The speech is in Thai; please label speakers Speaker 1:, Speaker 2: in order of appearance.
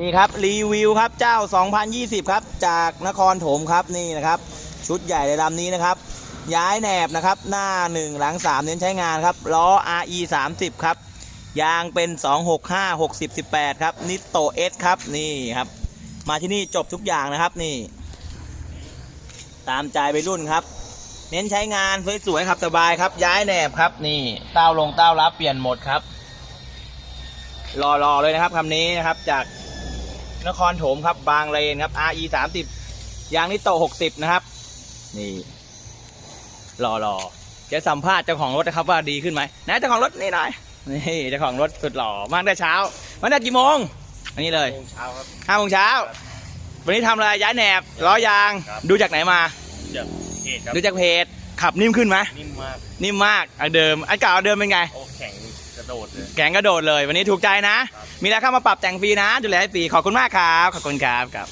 Speaker 1: นี่ครับรีวิวครับเจ้า 2020 ครับ จากนครถมครับนี่นะครับ ชุดใหญ่ในลำนี้นะครับ ย้ายแหนบนะครับ หน้า 1 หลัง 3 เน้นใช้งานครับล้อ RE 30ครับยางเป็น 265 60 18 ครับ นิโตเอสครับนี่ครับ มาที่นี่จบทุกอย่างนะครับนี่ ตามใจไปรุ่นครับ เน้นใช้งานสวยๆขับสบายครับ ย้ายแหนบครับ นี่เต้าลงเต้ารับเปลี่ยนหมดครับรอๆเลยนะครับคำนี้นะครับจาก นครโถมครับ บางเลนครับ RE 30ยางนิโต60นะครับ นี่รอๆจะสัมภาษณ์เจ้าของรถนะครับว่าดีขึ้นไหมไหนเจ้าของรถนี่หน่อยนี่เจ้าของรถสุดหล่อมากแต่เช้ามาแต่กี่โมง อันนี้เลย
Speaker 2: โมงเช้าครับ
Speaker 1: ห้าโมงเช้า วันนี้ทำอะไรย้ายแหนบล้อยาง
Speaker 2: ครับ
Speaker 1: ดูจากไหนมา
Speaker 2: จากเพจครับ
Speaker 1: ดูจากเพจขับนิ่มขึ้นไหม
Speaker 2: นิ่มมาก
Speaker 1: นิ่มมากอันเดิมอันเก่าอันเดิมเป็นไง
Speaker 2: โอ้แข็งกระ โดดเลย
Speaker 1: แกงกระโดดเลย วันนี้ถูกใจนะ
Speaker 2: ครับ
Speaker 1: มีอะไรเข้ามาปรับแต่งฟรีนะ ดูแลให้ฟรี ขอบคุณมากครับ ขอบคุณครับครับ